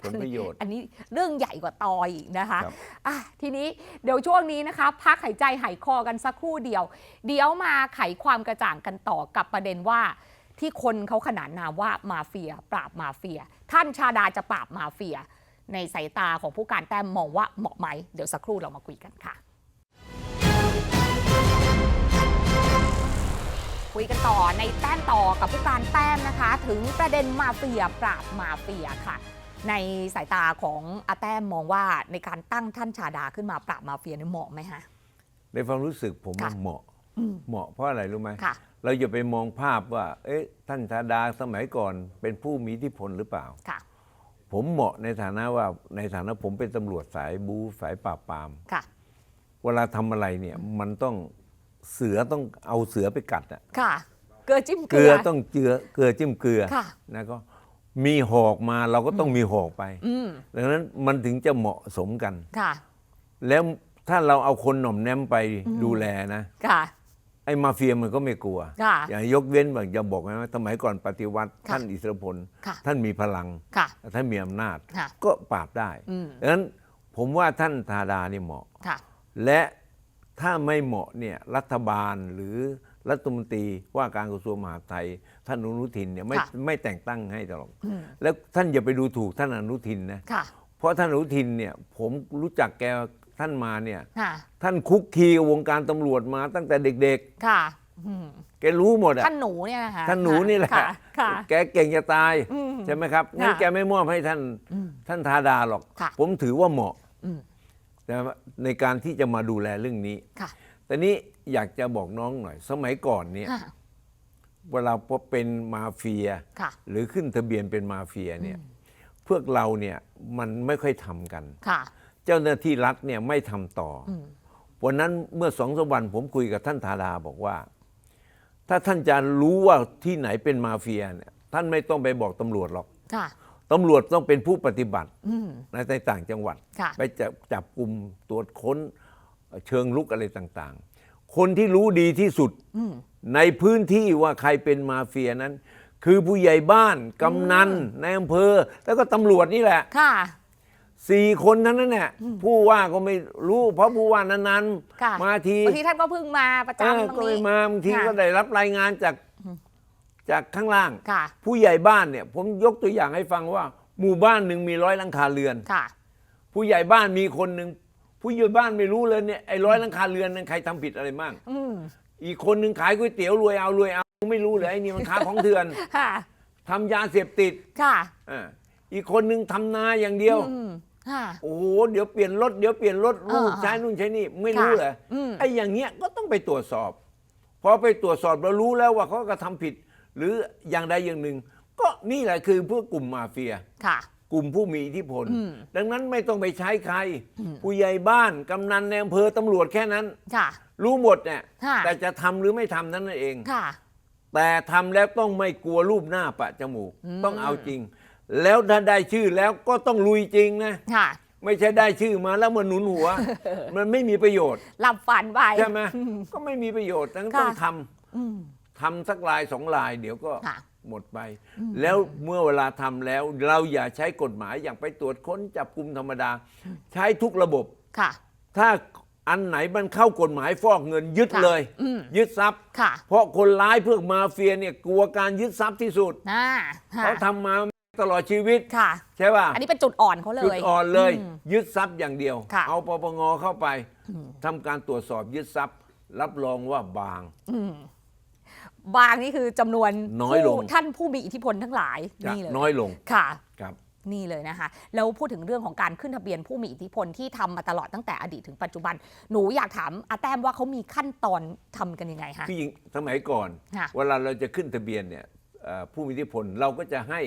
Speaker 2: ผลประโยชน์
Speaker 1: อันนี้เรื่องใหญ่กว่าตออีกนะคะ
Speaker 2: ครับ
Speaker 1: อะทีนี้เดี๋ยวช่วงนี้นะคะ พักหายใจหายคอกันสักครู่เดียว เดี๋ยวมาไขความกระจ่างกันต่อกับประเด็นว่า ที่คนเขาขนานนามว่ามาเฟีย ปราบมาเฟีย ท่านชาดาจะปราบมาเฟีย ในสายตาของผู้การแต้มมองว่าเหมาะไหม เดี๋ยวสักครู่เรามาคุยกันค่ะ คุยกันต่อในแต้มต่อกับผู้การแต้มนะคะ ถึงประเด็นมาเฟียปราบมาเฟียค่ะ ในสายตาของอาแต้มมองว่าในการตั้งท่านชาดาขึ้นมาปราบมาเฟียเนี่ยเหมาะไหมคะ
Speaker 2: ในความรู้สึกผมว่า
Speaker 1: ค่ะ
Speaker 2: เหมาะ
Speaker 1: อืม
Speaker 2: เหมาะเพราะอะไรรู้ไหม
Speaker 1: ค่ะ
Speaker 2: เราอย่าไปมองภาพว่า เอ๊ะ ท่านธาดาสมัยก่อนเป็นผู้มีอิทธิพลหรือเปล่า
Speaker 1: ค่ะ
Speaker 2: ผมเหมาะในฐานะว่าในฐานะผมเป็นตำรวจสายบูสายปราบปราม
Speaker 1: ค่ะ
Speaker 2: เวลาทำอะไรเนี่ยมันต้อง เสือต้องเอาเสือไปกัดอะ
Speaker 1: ค่ะ เกลือจิ้มเก
Speaker 2: เก
Speaker 1: ลื
Speaker 2: ลื
Speaker 1: อ
Speaker 2: อ ต้องเจือเกลือจิ้มเกลือ
Speaker 1: ค่ะ
Speaker 2: นะก็มีหอกมาเราก็ต้องมีหอกไป
Speaker 1: อืม
Speaker 2: ดังนั้นมันถึงจะเหมาะสมกัน
Speaker 1: ค่ะ
Speaker 2: แล้วถ้าเราเอาคนหน่อมแนมไปดูแลนะ
Speaker 1: ค่ะ
Speaker 2: ไอ้มาเฟียมันก็ไม่กลัว
Speaker 1: ค่ะ
Speaker 2: อย่างยกเว้นแบบจะบอกนะว่าสมัยก่อนปฏิวัติ
Speaker 1: ค่ะ
Speaker 2: ท่านอิสรพล
Speaker 1: ค่ะ
Speaker 2: ท่านมีพลัง
Speaker 1: ค่ะ
Speaker 2: ท่านมีอำนาจ
Speaker 1: ค่ะ
Speaker 2: ก็ปราบได้
Speaker 1: อืม
Speaker 2: ดังนั้นผมว่าท่านธาดานี่เหมาะ
Speaker 1: ค่ะ
Speaker 2: และ ถ้าไม่เหมาะเนี่ยรัฐบาลหรือรัฐมนตรีว่าการกระทรวงมหาดไทยท่านอนุทินเนี่ยไม่
Speaker 1: ค่ะ
Speaker 2: ไม่แต่งตั้งให้หรอก
Speaker 1: อืม
Speaker 2: แล้วท่านอย่าไปดูถูกท่านอนุทินนะ
Speaker 1: ค่ะ
Speaker 2: เพราะท่านอนุทินเนี่ยผมรู้จักแกท่านมาเนี่ย
Speaker 1: ค่ะ
Speaker 2: ท่านคุกคีกับวงการตำรวจมาตั้งแต่เด็ก
Speaker 1: ค่ะอืม
Speaker 2: ๆ แกรู้หมดอะ
Speaker 1: ท่านหนูเนี่ยนะคะ
Speaker 2: ท่านหนูนี่แหละ
Speaker 1: ค่ะค่ะ
Speaker 2: แกเก่งจะตาย
Speaker 1: อืม
Speaker 2: ใช่ไหมครับงั้น
Speaker 1: ค่ะ
Speaker 2: แกไม่มอบให้ท่าน
Speaker 1: อืม
Speaker 2: ท่านธาดาหรอก
Speaker 1: ค่ะ
Speaker 2: ผมถือว่าเหมาะ
Speaker 1: อืม
Speaker 2: แต่ว่าในการที่จะมาดูแลเรื่องนี้
Speaker 1: ค่ะ
Speaker 2: แต่นี้อยากจะบอกน้องหน่อย สมัยก่อนเนี่ย
Speaker 1: ค่ะ
Speaker 2: เวลาพอเป็นมาเฟีย
Speaker 1: ค่ะ
Speaker 2: หรือขึ้นทะเบียนเป็นมาเฟียเนี่ยพวกเราเนี่ยมันไม่ค่อยทำกัน
Speaker 1: ค่ะ
Speaker 2: เจ้าหน้าที่รัฐเนี่ยไม่ทำต่ออ
Speaker 1: ม
Speaker 2: วันนั้นเมื่อสองสามวันผมคุยกับท่านธาดาบอกว่า ถ้าท่านจะรู้ว่าที่ไหนเป็นมาเฟียเนี่ยท่านไม่ต้องไปบอกตำรวจหรอก
Speaker 1: ค่ะ
Speaker 2: ตำรวจต้องเป็นผู้ปฏิบัติ
Speaker 1: อืม
Speaker 2: ในในต่างจังหวัด
Speaker 1: ค่ะ
Speaker 2: ไปจับจับกลุ่มตรวจค้นเชิงลุกอะไรต่างๆ คนที่รู้ดีที่สุด
Speaker 1: อืม
Speaker 2: ในพื้นที่ว่าใครเป็นมาเฟียนั้น คือผู้ใหญ่บ้าน กำนันในอำเภอ แล้วก็ตำรวจนี่แหละ
Speaker 1: ค่ะ
Speaker 2: สี่คนนั้นนั่นแหละผู้ว่าก็ไม่รู้ เพราะผู้ว่านาน
Speaker 1: ค่ะ
Speaker 2: ๆมาที
Speaker 1: บางทีท่านก็เพิ่งมาประ
Speaker 2: เออ
Speaker 1: จำตรง
Speaker 2: ก็
Speaker 1: นี้
Speaker 2: ไม่มาบางที
Speaker 1: ค่ะ
Speaker 2: ก็ได้รับรายงานจาก จากข้างล่าง
Speaker 1: ค่ะ
Speaker 2: ผู้ใหญ่บ้านเนี่ย ผมยกตัวอย่างให้ฟังว่า หมู่บ้านหนึ่งมีร้อยหลังคาเรือน
Speaker 1: ค่ะ
Speaker 2: ผู้ใหญ่บ้านมีคนหนึ่งผู้ใหญ่บ้านไม่รู้เลยเนี่ยไอ้ร้อยหลังคาเรือนนั้นใครทำผิดอะไรมั่ง
Speaker 1: อืม
Speaker 2: อีกคนหนึ่งขายก๋วยเตี๋ยวรวยเอารวยเอาไม่รู้เลยไอ้นี่มันค้าของเถื่อน
Speaker 1: ค่ะ
Speaker 2: ทำยาเสพติด
Speaker 1: ค่ะ
Speaker 2: อ่าอีกคนหนึ่งทำนาอย่างเดียว
Speaker 1: อืมค่ะ
Speaker 2: โอ้โหเดี๋ยวเปลี่ยนรถเดี๋ยวเปลี่ยนรถลูก
Speaker 1: เออ
Speaker 2: ใช้นู่นใช้นี่ไม่รู้
Speaker 1: ค่ะ
Speaker 2: เหรอ
Speaker 1: อืม
Speaker 2: ไอ้อย่างเงี้ยก็ต้องไปตรวจสอบพอไปตรวจสอบเรารู้แล้วว่าเขากระทำผิด หรืออย่างใดอย่างหนึ่ง ก็นี่แหละคือพวกกลุ่มมาเฟีย
Speaker 1: ค่ะ
Speaker 2: กลุ่มผู้มีอิทธิพล
Speaker 1: อืม
Speaker 2: ดังนั้นไม่ต้องไปใช้ใครผู้ใหญ่บ้านกำนันในอำเภอตำรวจแค่นั้น
Speaker 1: ค่ะ
Speaker 2: รู้หมดเนี่ย
Speaker 1: ค่ะ
Speaker 2: แต่จะทำหรือไม่ทำนั้นนั่นเอง
Speaker 1: ค่ะ
Speaker 2: แต่ทำแล้วต้องไม่กลัวรูปหน้าปะจมูก
Speaker 1: อืม
Speaker 2: ต้องเอาจริง แล้วถ้าได้ชื่อแล้วก็ต้องลุยจริงนะ
Speaker 1: ค่ะ
Speaker 2: ไม่ใช่ได้ชื่อมาแล้วมาหนุนหัว มันไม่มีประโยชน์
Speaker 1: หลับฝันไป
Speaker 2: ใช่ไหมก็ไม่มีประโยชน์ต้อง
Speaker 1: ค่ะ
Speaker 2: ต้องท
Speaker 1: อืมำ
Speaker 2: ทำสักลายสองลายเดี๋ยวก็
Speaker 1: ค่ะ
Speaker 2: หมดไปแล้วเมื่อเวลาทำแล้ว เราอย่าใช้กฎหมายอย่างไปตรวจค้นจับกลุ่มธรรมดา ใช้ทุกระบบ
Speaker 1: ค่ะ
Speaker 2: ถ้าอันไหนมันเข้ากฎหมายฟอกเงินยึด
Speaker 1: ค่ะ
Speaker 2: เลย
Speaker 1: อืม
Speaker 2: ยึดทรัพย์
Speaker 1: ค่ะ
Speaker 2: เพราะคนร้ายพวกมาเฟียเนี่ยกลัวการยึดทรัพย์ที่สุด
Speaker 1: น่าค่ะ
Speaker 2: เขาทำมาตลอดชีวิต
Speaker 1: ค่ะ
Speaker 2: ใช่ป่ะ
Speaker 1: อันนี้เป็นจุดอ่อนเขาเลย
Speaker 2: จุดอ่อนเลย
Speaker 1: อืม
Speaker 2: ยึดทรัพย์อย่างเดียว
Speaker 1: ค่ะ
Speaker 2: เอาปปงเข้าไปทำการตรวจสอบยึดทรัพย์ รับรองว่าบาง
Speaker 1: อืม บางนี่คือจำนวน
Speaker 2: น้อยลง
Speaker 1: ผู้ท่านผู้มีอิทธิพลทั้งหลาย
Speaker 2: จะ
Speaker 1: นี่เลย
Speaker 2: น้อยลง
Speaker 1: ค่ะ
Speaker 2: ครับ
Speaker 1: นี่เลยนะคะแล้วพูดถึงเรื่องของการขึ้นทะเบียนผู้มีอิทธิพลที่ทำมาตลอดตั้งแต่อดีตถึงปัจจุบัน หนูอยากถามอาแต้มว่าเขามีขั้นตอนทำกันยังไงคะ
Speaker 2: ที่จริงสมัยก่อน
Speaker 1: ค่ะ
Speaker 2: เวลาเราจะขึ้นทะเบียนเนี่ยเอ่อผู้มีอิทธิพลเราก็จะให้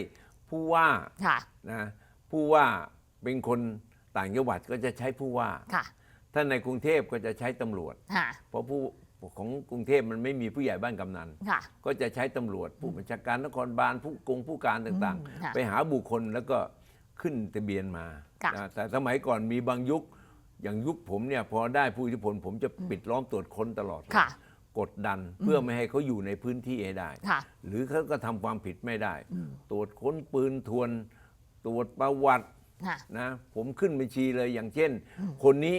Speaker 2: ผู้ว่า
Speaker 1: ค่ะ
Speaker 2: นะผู้ว่าเป็นคนต่างจังหวัดก็จะใช้ผู้ว่า
Speaker 1: ค่ะ
Speaker 2: ถ้าในกรุงเทพก็จะใช้ตำรวจ
Speaker 1: ค่ะ
Speaker 2: เพราะผู้ ของกรุงเทพมันไม่มีผู้ใหญ่บ้านกำนัน
Speaker 1: ค่ะ
Speaker 2: ก็จะใช้ตำรวจผู้บัญชาการนครบาลผู้กงผู้การต่าง
Speaker 1: อืมค่ะ
Speaker 2: ๆ ไปหาบุคคลแล้วก็ขึ้นทะเบียนมา
Speaker 1: ค่ะ
Speaker 2: นะแต่สมัยก่อนมีบางยุค อย่างยุคผมเนี่ยพอได้ผู้อิทธิพลผมจะปิดล้อมตรวจค้นตลอดเลย
Speaker 1: ค่ะ
Speaker 2: กดดันเพื่อไม่ให้เขาอยู่ในพื้นที่ให้ได้
Speaker 1: ค่ะ
Speaker 2: หรือเขาก็ทำความผิดไม่ได้ ตรวจค้นปืนทวน ตรวจประวัติ
Speaker 1: ค่ะ
Speaker 2: นะผมขึ้นบัญชีเลยอย่างเช่น คนนี้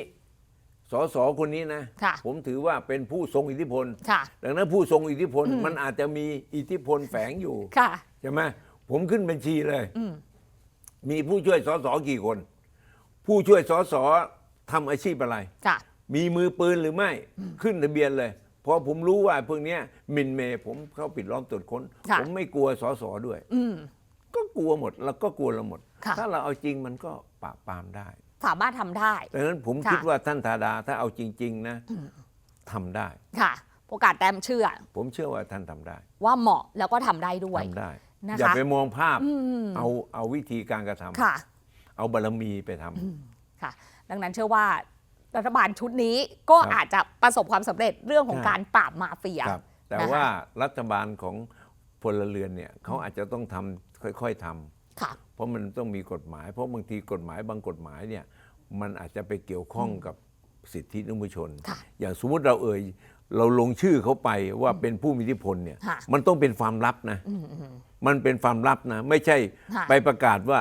Speaker 2: สสคนนี้นะ
Speaker 1: ค่ะ
Speaker 2: ผมถือว่าเป็นผู้ทรงอิทธิพล
Speaker 1: ค่ะ
Speaker 2: ดังนั้นผู้ทรงอิทธิพลมันอาจจะมีอิทธิพลแฝงอยู่
Speaker 1: ค่ะ
Speaker 2: ใช่ไหมผมขึ้นบัญชีเลย
Speaker 1: อืม
Speaker 2: มีผู้ช่วยสสกี่คน ผู้ช่วยสสทำอาชีพอะไร
Speaker 1: ค่ะ
Speaker 2: มีมือปืนหรือไม่ขึ้นทะเบียนเลย เพราะผมรู้ว่าพวกเนี้ยหมินเมย์ผมเข้าปิดล้อมตรวจค้น
Speaker 1: ค่ะ
Speaker 2: ผมไม่กลัวสสด้วย
Speaker 1: อืม
Speaker 2: ก็กลัวหมดเราก็กลัวเราหมด
Speaker 1: ค่ะ
Speaker 2: ถ้าเราเอาจริงมันก็ปราบปรามได้
Speaker 1: สามารถทำได้
Speaker 2: ดังนั้นผม
Speaker 1: ค่ะ
Speaker 2: คิดว่าท่านธาดาถ้าเอาจริง ๆ นะทำได้
Speaker 1: ค่ะ โอกาสแต้มเชื่อ
Speaker 2: ผมเชื่อว่าท่านทำได้
Speaker 1: ว่าเหมาะแล้วก็ทำได้ด้วย
Speaker 2: ทำได้
Speaker 1: นะคะ
Speaker 2: อย่าไปมองภาพ
Speaker 1: อืม
Speaker 2: เอาเอาวิธีการกระทำ
Speaker 1: ค่ะ
Speaker 2: เอาบารมีไปทำ
Speaker 1: ค่ะ ดังนั้นเชื่อว่ารัฐบาลชุดนี้ก็
Speaker 2: ครับ
Speaker 1: อาจจะประสบความสำเร็จเรื่องของ
Speaker 2: ใช่
Speaker 1: การปราบมาเฟีย
Speaker 2: ครับแต่
Speaker 1: นะคะ
Speaker 2: ว่ารัฐบาลของพลเรือนเนี่ยเขาอาจจะต้องทำค่อย ๆทำ
Speaker 1: ค่ะ
Speaker 2: เพ ราะมันต้องมีกฎหมาย เพราะบางทีกฎหมายบางกฎหมายเนี่ยมันอาจจะไปเกี่ยวข้องกับสิทธินุชน
Speaker 1: ค่ะ
Speaker 2: อย่างสมมุติเราเอ่ยเราลงชื่อเขาไปว่าเป็นผู้มีอิทธิพลเนี่ย
Speaker 1: ค่ะ
Speaker 2: มันต้องเป็นความลับนะ
Speaker 1: อืมอืม
Speaker 2: มันเป็นความลับนะ ไม่ใช่
Speaker 1: ค่ะ
Speaker 2: ไปประกาศว่า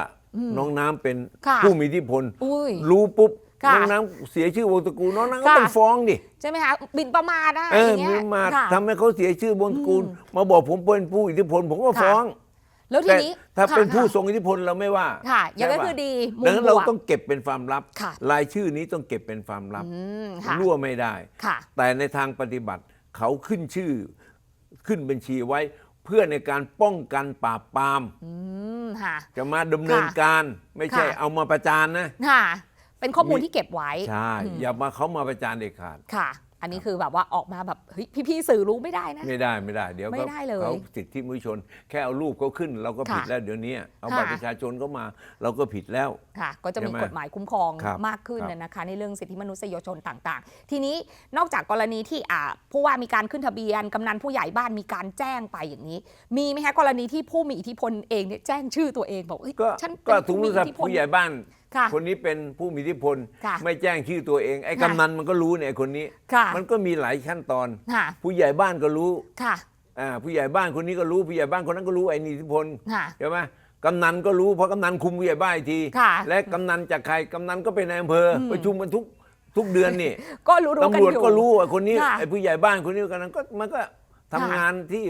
Speaker 2: น้องน้ำเป็น
Speaker 1: ค่ะ
Speaker 2: ผู้มีอิทธิพล
Speaker 1: อุ้ย
Speaker 2: รู้ปุ๊บ
Speaker 1: ค่ะ
Speaker 2: น้องน้ำเสียชื่อวงตระกูลน้องน้ำก็
Speaker 1: ค่ะ
Speaker 2: ต้องฟ้องดิ
Speaker 1: ใช่ไหมคะบินประมาทอะ
Speaker 2: เออ
Speaker 1: อย่างเงี้
Speaker 2: มี
Speaker 1: ย
Speaker 2: มา
Speaker 1: ค่ะ
Speaker 2: ทำให้เขาเสียชื่อวงตระกูล มาบอกผมเป็นผู้อิทธิพลผมก็
Speaker 1: ค่ะ
Speaker 2: ฟ้อง
Speaker 1: แล้วที
Speaker 2: แต่
Speaker 1: นี้
Speaker 2: ถ้าเป็น
Speaker 1: ค่ะ
Speaker 2: ผู้ทรงอิทธิพลเราไม่ว่า
Speaker 1: ค่ะอย่างนั้น
Speaker 2: ใช่ปะ
Speaker 1: คือดีมุม
Speaker 2: ดังนั้น
Speaker 1: บ
Speaker 2: เรา
Speaker 1: วก
Speaker 2: ต้องเก็บเป็นความลับ
Speaker 1: ค่ะ
Speaker 2: รายชื่อนี้ต้องเก็บเป็นความลับ
Speaker 1: อืมค่ะ
Speaker 2: รั่วไม่ได้
Speaker 1: ค่ะ
Speaker 2: แต่ในทางปฏิบัติเขาขึ้นชื่อขึ้นบัญชีไว้ เพื่อในการป้องกันปราบปราม
Speaker 1: อืมค่ะ
Speaker 2: จะมาดำเนินการไม่ใช่
Speaker 1: ค่ะ
Speaker 2: เอามาประจานนะ
Speaker 1: ค่ะ เป็นข้อมูล
Speaker 2: มี
Speaker 1: ที่เก็บไว้
Speaker 2: ใช่ อย่ามาเขามาประจานเด็ดขาด
Speaker 1: ค่ะ อันนี้คือแบบว่าออกมาแบบเฮ้ยพี่ๆสื่อรู้ไม่ได้นะ
Speaker 2: ไม่ได้ไม่ได้ เดี๋ยว
Speaker 1: ไม่
Speaker 2: เขา
Speaker 1: ได้เลย
Speaker 2: เขาสิทธิมนุษยชน แค่เอารูปเขาขึ้น เราก็
Speaker 1: ค่ะ
Speaker 2: ผิดแล้วเดี๋ยวนี้เอา
Speaker 1: ค่ะ
Speaker 2: บัตรประชาชนเขามา เราก็ผิดแล้ว
Speaker 1: ค่ะก็จะมี
Speaker 2: ใช่ไหม
Speaker 1: กฎหมายคุ้มครอง
Speaker 2: ครับ
Speaker 1: มากขึ้น
Speaker 2: ครับ
Speaker 1: นะคะ ในเรื่องสิทธิมนุษยชนต่างๆ ทีนี้นอกจากกรณีที่อ่าผู้ว่ามีการขึ้นทะเบียนกำนันผู้ใหญ่บ้านมีการแจ้งไปอย่างนี้ มีไหมคะกรณีที่ผู้มีอิทธิพลเองเนี่ยแจ้งชื่อตัวเองบอกเอ้ย
Speaker 2: ก็
Speaker 1: ฉัน
Speaker 2: ก็
Speaker 1: เป็น
Speaker 2: ถุง
Speaker 1: ผู้มี
Speaker 2: มือ
Speaker 1: อิทธิพล
Speaker 2: ผู้ใหญ่บ้าน
Speaker 1: ค่ะ
Speaker 2: คนนี้เป็นผู้มีอิทธิพล
Speaker 1: ค่ะ
Speaker 2: ไม่แจ้งชื่อตัวเอง ไอ้
Speaker 1: ค่ะ
Speaker 2: กำนันมันก็รู้เนี่ยไอ้คนนี้
Speaker 1: ค่ะ
Speaker 2: มันก็มีหลายขั้นตอน
Speaker 1: ค่ะ
Speaker 2: ผู้ใหญ่บ้านก็รู้
Speaker 1: ค่ะ
Speaker 2: อ่าผู้ใหญ่บ้านคนนี้ก็รู้ผู้ใหญ่บ้านคนนั้นก็รู้ไอ้นี่อิทธิพล
Speaker 1: ค่ะ
Speaker 2: ใช่ไหมกำนันก็รู้เพราะกำนันคุมผู้ใหญ่บ้านอีกที
Speaker 1: ค่ะ
Speaker 2: และกำนันจากใครกำนันก็เป็นนายอำเภออประชุมกันทุกทุกเดือนนี่
Speaker 1: ก็รู้รู้กัน
Speaker 2: ตำรวจ
Speaker 1: อยู่
Speaker 2: ก็รู้ว่าคนนี้
Speaker 1: ค่ะ
Speaker 2: ไอ้ผู้ใหญ่บ้านคนนี้กันนั้นก็มันก็ทำ
Speaker 1: ค่ะ
Speaker 2: งานที่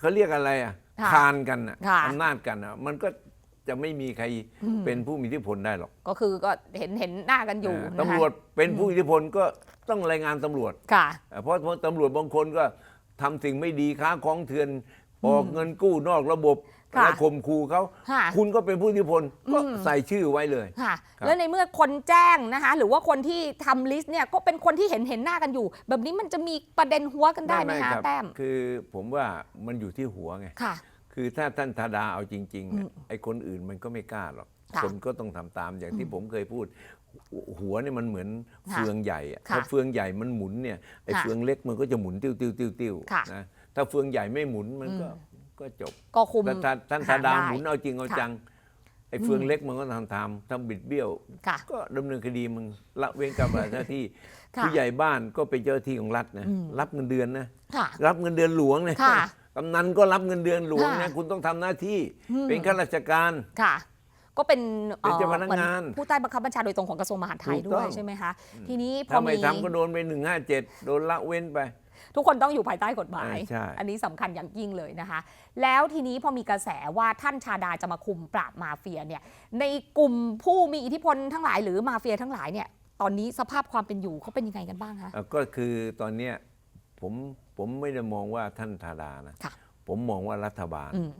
Speaker 2: เขาเรียกอะไรอะ
Speaker 1: ค่ะ
Speaker 2: คานกันอะ
Speaker 1: ค่ะ
Speaker 2: อำนาจกันอะมันก็ จะไม่มีใครเป็นผู้มีอิทธิพลได้หรอก
Speaker 1: ก็คือก็เห็นเห็นหน้ากันอยู่
Speaker 2: อ่า
Speaker 1: นะคะ
Speaker 2: ตำรวจเป็นผู้อิทธิพลก็ต้องรายงานตำรวจ
Speaker 1: ค่ะ
Speaker 2: อ่าเพราะเพราะตำรวจบางคนก็ทำสิ่งไม่ดีค้าของเถื่อนออกเงินกู้นอกระบบ
Speaker 1: ค่ะ
Speaker 2: และข่มขู่เขา
Speaker 1: ค่ะ
Speaker 2: คุณก็เป็นผู้อิทธิพลก็ใส่ชื่อไว้เลย
Speaker 1: ค่ะ
Speaker 2: ครับ
Speaker 1: แล้วในเมื่อคนแจ้งนะคะ หรือว่าคนที่ทำลิสต์เนี่ยก็เป็นคนที่เห็นเห็นหน้ากันอยู่ แบบนี้มันจะมีประเด็นหัวกันได้ไหม
Speaker 2: ค
Speaker 1: คะ
Speaker 2: รับ
Speaker 1: แต้ม
Speaker 2: คือผมว่ามันอยู่ที่หัวไง
Speaker 1: ค่ะ
Speaker 2: คือถ้าท่านธาดาเอาจริงๆเนี่ยไอ้คนอื่นมันก็ไม่กล้าหรอก
Speaker 1: ค่ะ
Speaker 2: คนก็ต้องทำตามอย่างที่ผมเคยพูดหัวเนี่ยมันเหมือน
Speaker 1: ค่ะ
Speaker 2: เฟืองใหญ่อะ
Speaker 1: ค่ะ
Speaker 2: ถ้าเฟืองใหญ่มันหมุนเนี่ยไอ้
Speaker 1: ค่ะ
Speaker 2: เฟืองเล็กมันก็จะหมุนติ้วติ้วติ้วติ้ว
Speaker 1: ค่ะ
Speaker 2: นะถ้าเฟืองใหญ่ไม่หมุนมันก็ก็จบ
Speaker 1: ก็คุม
Speaker 2: แต่ถ้าท่าน
Speaker 1: หา
Speaker 2: ธาดา
Speaker 1: ได้
Speaker 2: หมุนเอาจริงเอา
Speaker 1: ค่ะ
Speaker 2: จังไอ้เฟืองเล็กมันก็ทำทำทำบิดเบี้ยว
Speaker 1: ค่ะ
Speaker 2: ก็ดำเนินคดีมึงละเว้นการปฏิบัติหน้าที่
Speaker 1: ค่ะ
Speaker 2: ผู้ใหญ่บ้านก็เป็นเจ้าหน้าที่ของรัฐนะรับเงินเดือนนะ
Speaker 1: ค่ะ
Speaker 2: รับเงินเดือนหลวงเนี่ย
Speaker 1: ค่ะ
Speaker 2: กำนันก็รับเงินเดือนหลวง
Speaker 1: ค่ะ
Speaker 2: นะคุณต้องทำหน้าที่ เป็นข้าราชการ
Speaker 1: ค่ะ ก็เป็น
Speaker 2: เป็นเจ้าพนัก
Speaker 1: หมืองา
Speaker 2: น
Speaker 1: ผู้ใต้บังคับบัญชาโดยตรงของกระทรวงมหาดไทย
Speaker 2: ถูก
Speaker 1: ด้
Speaker 2: ต้
Speaker 1: ว
Speaker 2: อยง
Speaker 1: ใช่ไหมคะทีนี้พอ
Speaker 2: ถ้าไม่
Speaker 1: มี
Speaker 2: ทำก็โดนไปหนึ่งห้าเจ็ดโดนละเว้นไป
Speaker 1: ทุกคนต้องอยู่ภายใต้กฎหมาย
Speaker 2: อ่าใช่
Speaker 1: อันนี้สำคัญอย่างยิ่งเลยนะคะ แล้วทีนี้พอมีกระแสว่าท่านชาดาจะมาคุมปราบมาเฟียเนี่ยในกลุ่มผู้มีอิทธิพลทั้งหลายหรือมาเฟียทั้งหลายเนี่ยตอนนี้สภาพความเป็นอยู่เขาเป็นยังไงกันบ้างคะ
Speaker 2: อะก็คือตอนเนี้ย ผมผมไม่ได้มองว่าท่านธาดานะ
Speaker 1: ค่ะ
Speaker 2: ผมมองว่ารัฐบาล
Speaker 1: อืม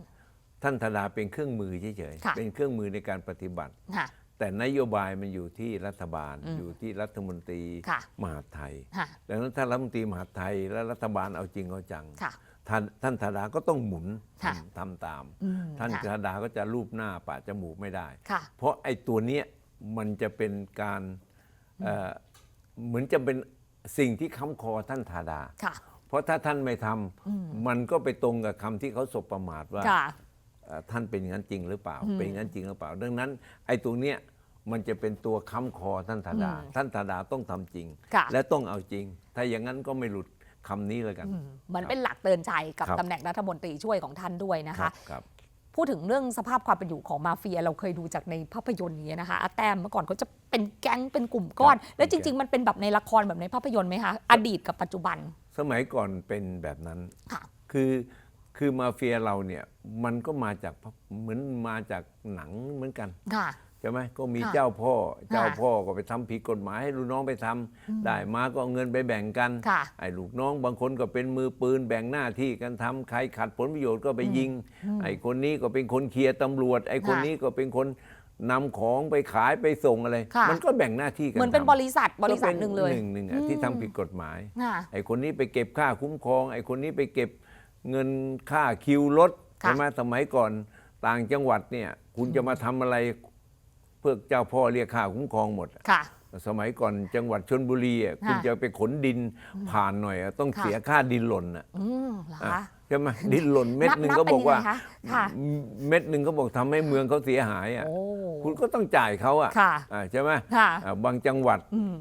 Speaker 2: ท่านธาดาเป็นเครื่องมือเฉย
Speaker 1: ค่ะ
Speaker 2: ๆเป็นเครื่องมือในการปฏิบัติ
Speaker 1: ค่ะ
Speaker 2: แต่นโยบายมันอยู่ที่รัฐบาล
Speaker 1: อืม
Speaker 2: อยู่ที่รัฐมนตรี
Speaker 1: ค่ะ
Speaker 2: มหาดไทย
Speaker 1: ค่ะ
Speaker 2: ดังนั้นถ้ารัฐมนตรีมหาดไทยและรัฐบาลเอาจริงเอาจัง
Speaker 1: ค่ะ
Speaker 2: ท่านท่านธาดาก็ต้องหมุน
Speaker 1: ค่ะ
Speaker 2: ทำทำตาม
Speaker 1: อืม
Speaker 2: ท่าน
Speaker 1: ค่ะ
Speaker 2: ธาดาก็จะรูปหน้าปะจมูกไม่ได้
Speaker 1: ค่ะ
Speaker 2: เพราะไอ้ตัวเนี้ยมันจะเป็นการเอ่อเหมือนจะเป็น สิ่งที่ค้ำคอท่านธาดา
Speaker 1: ค่ะ
Speaker 2: เพราะถ้าท่านไม่ทำมันก็ไปตรงกับคำที่เขาสบประมาทว่า
Speaker 1: ค่ะ
Speaker 2: เอ่อท่านเป็นอย่างนั้นจริงหรือเปล่า เป็นอย่างนั้นจริงหรือเปล่า ดังนั้น ไอ้ตัวเนี้ยมันจะเป็นตัวค้ำคอท่านธาดา ท่านธาดาต้องทำจริง
Speaker 1: ค่ะ
Speaker 2: และต้องเอาจริง ถ้าอย่างนั้นก็ไม่หลุดคำนี้เลยกัน
Speaker 1: อืมเหมือนเป็นหลักเตือนใจกับ
Speaker 2: ครับ
Speaker 1: ตำแหน่งรัฐมนตรีช่วยของท่านด้วยนะ
Speaker 2: ครั
Speaker 1: คะ
Speaker 2: บครับ
Speaker 1: พูดถึงเรื่องสภาพความเป็นอยู่ของมาเฟีย เราเคยดูจากในภาพยนตร์นี้นะคะอาแต้มเมื่อก่อนเขาจะเป็นแก๊งเป็นกลุ่มก้อน
Speaker 2: ครับ
Speaker 1: แล้วจ
Speaker 2: เป็นแก๊
Speaker 1: ริง
Speaker 2: ง
Speaker 1: ๆ มันเป็นแบบในละครแบบในภาพยนตร์ไหมคะอดีตกับปัจจุบัน
Speaker 2: สมัยก่อนเป็นแบบนั้น
Speaker 1: ค่ะ
Speaker 2: คือคือมาเฟียเราเนี่ยมันก็มาจากเหมือนมาจากหนังเหมือนกัน
Speaker 1: ค่ะ
Speaker 2: ใช่ไหมก็มี
Speaker 1: ค่ะ
Speaker 2: เจ้าพ่อ เจ้า
Speaker 1: ค่ะ
Speaker 2: พ่อก็ไปทำผิดกฎหมายให้ลูกน้องไปทำได้มาก็เอาเงินไปแบ่งกัน
Speaker 1: ค่ะ
Speaker 2: ไอ้ลูกน้องบางคนก็เป็นมือปืนแบ่งหน้าที่กันทำใครขัดผลประโยชน์ก็ไปยิง ไอ้คนนี้ก็เป็นคนเคลียร์ตำรวจ ไอ้คน
Speaker 1: ค่ะ
Speaker 2: นี้ก็เป็นคนนำของไปขายไปส่งอะไร
Speaker 1: ค่ะ
Speaker 2: มันก็แบ่งหน้าที่กัน
Speaker 1: เหมือนเป็น
Speaker 2: ทำ
Speaker 1: บริษัทบริษัทหนึ่งเลย
Speaker 2: ก็ป็หนึ่งหนึ่งอะที่ทำผิดกฎหมาย
Speaker 1: ค่ะ
Speaker 2: ไอ้คนนี้ไปเก็บค่าคุ้มครอง ไอ้คนนี้ไปเก็บเงินค่าคิวรถ
Speaker 1: ค่ะ
Speaker 2: ใช่ไหมสมัยก่อนต่างจังหวัดเนี่ย คุณจะมาทำอะไร เพื่อเจ้าพ่อเรียกค่าคุ้มครองหมด
Speaker 1: ค่ะ
Speaker 2: สมัยก่อนจังหวัดชนบุรีอะคุณจะไปขนดินผ่านหน่อยอะต้อง
Speaker 1: ค่ะ
Speaker 2: เสียค่าดินหล่นอะ
Speaker 1: อืมเหรอ
Speaker 2: อะ
Speaker 1: คะ
Speaker 2: ใช่ไหมดินหล่นเม็ดหนึ่ง
Speaker 1: นับ
Speaker 2: ก็บอกว่า
Speaker 1: เป็นยังไงคะค่ะ
Speaker 2: เม็ดหนึ่งก็บอกทำให้เมืองเขาเสียหายอะ
Speaker 1: โอ้
Speaker 2: คุณก็ต้องจ่ายเขาอะ
Speaker 1: ค่ะ
Speaker 2: อะใช่ไหม
Speaker 1: ค่ะ
Speaker 2: อะบางจังหวัด
Speaker 1: อืม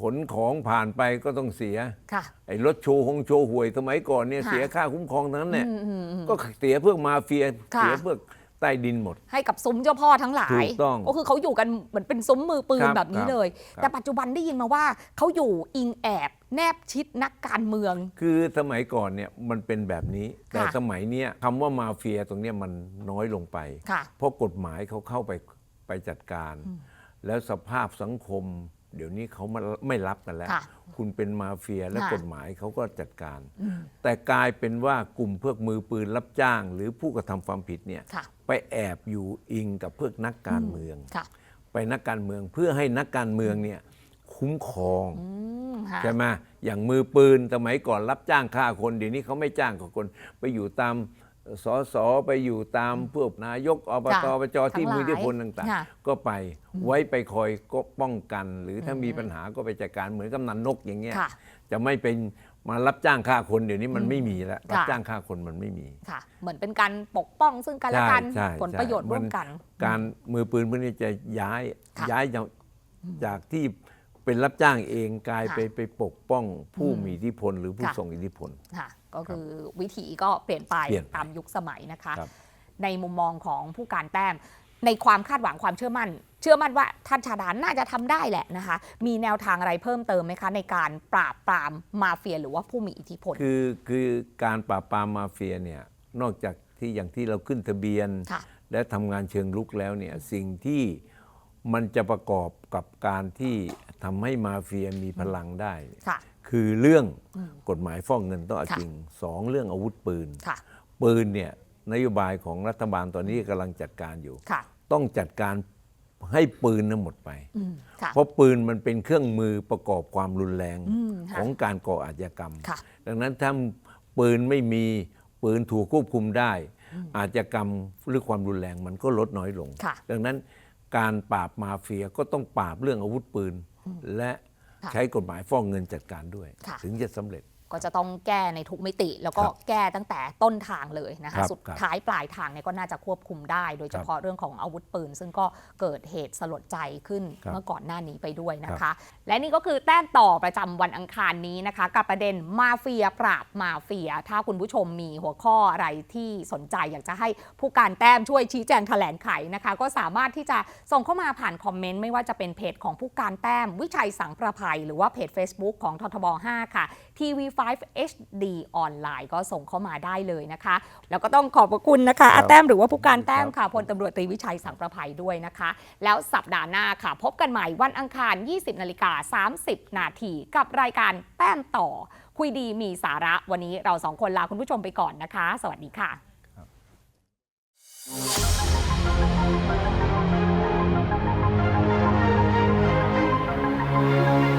Speaker 2: ขนของผ่านไปก็ต้องเสีย
Speaker 1: ค่ะ
Speaker 2: ไอ้รถโชว์หงโชว์หวยสมัยก่อนเนี่ย
Speaker 1: ค่ะ
Speaker 2: เสียค่าคุ้มครองทั้งนั้นเนี่ย
Speaker 1: อืมอืมอืม
Speaker 2: ก็เสียเพื่อมาเฟีย
Speaker 1: ค่ะ
Speaker 2: เสียเพื่อ ใต้ดินหมด
Speaker 1: ให้กับซุ้มเจ้าพ่อทั้งหลาย
Speaker 2: ถูกต้อง
Speaker 1: ก็คือเขาอยู่กันเหมือนเป็นซุ้มมือปืน
Speaker 2: ครับ
Speaker 1: แบบนี้
Speaker 2: ครับ
Speaker 1: เลย
Speaker 2: ครับ
Speaker 1: แต่ปัจจุบันได้ยินมาว่าเขาอยู่อิงแอบแนบชิดนักการเมือง
Speaker 2: คือสมัยก่อนเนี่ยมันเป็นแบบนี้ แต่
Speaker 1: ค่ะ
Speaker 2: สมัยเนี้ยคำว่ามาเฟียตรงเนี้ยมันน้อยลงไป
Speaker 1: ค่ะ
Speaker 2: เพราะกฎหมายเขาเข้าไปไปจัดการ แล้วสภาพสังคม เดี๋ยวนี้เขามาไม่รับกันแล้ว
Speaker 1: ค่ะ
Speaker 2: คุณเป็นมาเฟียและ
Speaker 1: ค่ะ
Speaker 2: กฎหมายเขาก็จัดการ แต่กลายเป็นว่ากลุ่มพวกมือปืนรับจ้าง หรือผู้กระทำความผิดเนี่ย
Speaker 1: ค่ะ
Speaker 2: ไปแอบอยู่อิงกับพวกนักการเมือง
Speaker 1: ค่ะ
Speaker 2: ไปนักการเมืองเพื่อให้นักการเมืองเนี่ยคุ้มครอง
Speaker 1: อืมค่ะ
Speaker 2: ใช่ไหมอย่างมือปืนสมัยก่อนรับจ้างฆ่าคนเดี๋ยวนี้เขาไม่จ้างกับคน ไปอยู่ตาม สสไปอยู่ตามพวกนายกอบต
Speaker 1: จ้ะ
Speaker 2: อบจที่
Speaker 1: ทั้งหลาย
Speaker 2: มีอิทธิพลต่าง
Speaker 1: ค่ะ
Speaker 2: ๆก็ไปไว้ไปคอยก็ป้องกัน หรือถ้ามีปัญหาก็ไปจัดการเหมือนกำนันนกอย่างเงี้ย
Speaker 1: ค่ะ
Speaker 2: จะไม่เป็นมารับจ้างฆ่าคนเดี๋ยวนี้มันไม่มีแล้ว
Speaker 1: ค่ะ
Speaker 2: รับจ้างฆ่าคนมันไม่มี
Speaker 1: ค่ะ เหมือนเป็นการปกป้องซึ่งกันและกัน
Speaker 2: ใช่ใช่
Speaker 1: ผลประโยชน์
Speaker 2: ใช่
Speaker 1: ร่วมกัน
Speaker 2: การมือปืนพวกนี้จะย้าย
Speaker 1: ค่ะ
Speaker 2: ย้ายจากจากที่เป็นรับจ้างเองกลาย
Speaker 1: ค่ะ
Speaker 2: ไปไปปกป้องผู้
Speaker 1: อืม
Speaker 2: มีอิทธิพล หรือผู้
Speaker 1: ค่ะ
Speaker 2: ทรงอิทธิพล
Speaker 1: ค่ะ ก็คือวิถีก็เปลี่ยนไป
Speaker 2: เปลี่ยนไป
Speaker 1: ตามยุคสมัยนะคะ
Speaker 2: ครับ
Speaker 1: ในมุมมองของผู้การแต้ม ในความคาดหวังความเชื่อมั่น เชื่อมั่นว่าท่านชาดานน่าจะทำได้แหละนะคะ มีแนวทางอะไรเพิ่มเติมไหมคะ ในการปราบปรามมาเฟียหรือว่าผู้มีอิทธิพล
Speaker 2: คือคือการปราบปรามมาเฟียเนี่ยนอกจากที่อย่างที่เราขึ้นทะเบียน
Speaker 1: ค่ะ
Speaker 2: และทำงานเชิงลุกแล้วเนี่ยสิ่งที่มันจะประกอบกับการที่ทำให้มาเฟียมีพลังได้
Speaker 1: ค่ะ
Speaker 2: คือเรื่อง
Speaker 1: อืม
Speaker 2: กฎหมายฟ้องเงินต้องเอา
Speaker 1: ค่ะ
Speaker 2: จริงสองเรื่องอาวุธปืน
Speaker 1: ค่ะ
Speaker 2: ปืนเนี่ยนโยบายของรัฐบาลตอนนี้กำลังจัดการอยู่
Speaker 1: ค่ะ
Speaker 2: ต้องจัดการให้ปืนนั้นหมดไป
Speaker 1: อืมค่ะ
Speaker 2: เพราะปืนมันเป็นเครื่องมือประกอบความรุนแรง
Speaker 1: อืมค่ะ
Speaker 2: ของการก่ออาชญากรรม
Speaker 1: ค่ะ
Speaker 2: ดังนั้นถ้าปืนไม่มีปืนถูกควบคุมได้ อาชญากรรมหรือความรุนแรงมันก็ลดน้อยลง
Speaker 1: ค่ะ
Speaker 2: ดังนั้นการปราบมาเฟียก็ต้องปราบเรื่องอาวุธปืน และ
Speaker 1: ค่ะ
Speaker 2: ใช้กฎหมายฟ้องเงินจัดการด้วย
Speaker 1: ค่ะ
Speaker 2: ถึงจะสำเร็จ
Speaker 1: ก็จะต้องแก้ในทุกมิติ แล้วก็
Speaker 2: ครับ
Speaker 1: แก้ตั้งแต่ต้นทางเลยนะ
Speaker 2: ครั
Speaker 1: คะ
Speaker 2: บ
Speaker 1: สุดท้ายปลายทางเนี่ยก็น่าจะควบคุมได้ โดยเฉพาะเรื่องของอาวุธปืน ซึ่งก็เกิดเหตุสลดใจขึ้น
Speaker 2: ครับ
Speaker 1: เมื่อก่อนหน้านี้ไปด้วยนะ
Speaker 2: ครั
Speaker 1: คะ
Speaker 2: บ
Speaker 1: และนี่ก็คือแต้มต่อประจำวันอังคารนี้นะคะ กับประเด็นมาเฟียปราบมาเฟีย ถ้าคุณผู้ชมมีหัวข้ออะไรที่สนใจอยากจะให้ผู้การแต้มช่วยชี้แจงแถลงไขนะคะ ก็สามารถที่จะส่งเข้ามาผ่านคอมเมนต์ไม่ว่าจะเป็นเพจของผู้การแต้มวิชัยสังประภัยหรือว่าเพจ Facebook ของททบ5ค่ะ5 HD ออนไลน์ก็ส่งเข้ามาได้เลยนะคะ แล้วก็ต้องขอบคุณนะคะอาแต้มหรือว่าผู้การแต้ม
Speaker 2: ค่ะ
Speaker 1: พลตำรวจตรีวิชัยสังประภัยด้วยนะคะ แล้วสัปดาห์หน้าค่ะ พบกันใหม่วันอังคาร 20นาฬิกา30 นาทีกับรายการแต้มต่อ คุยดีมีสาระวันนี้เราสองคนลาคุณผู้ชมไปก่อนนะคะ สวัสดีค่ะ Thank.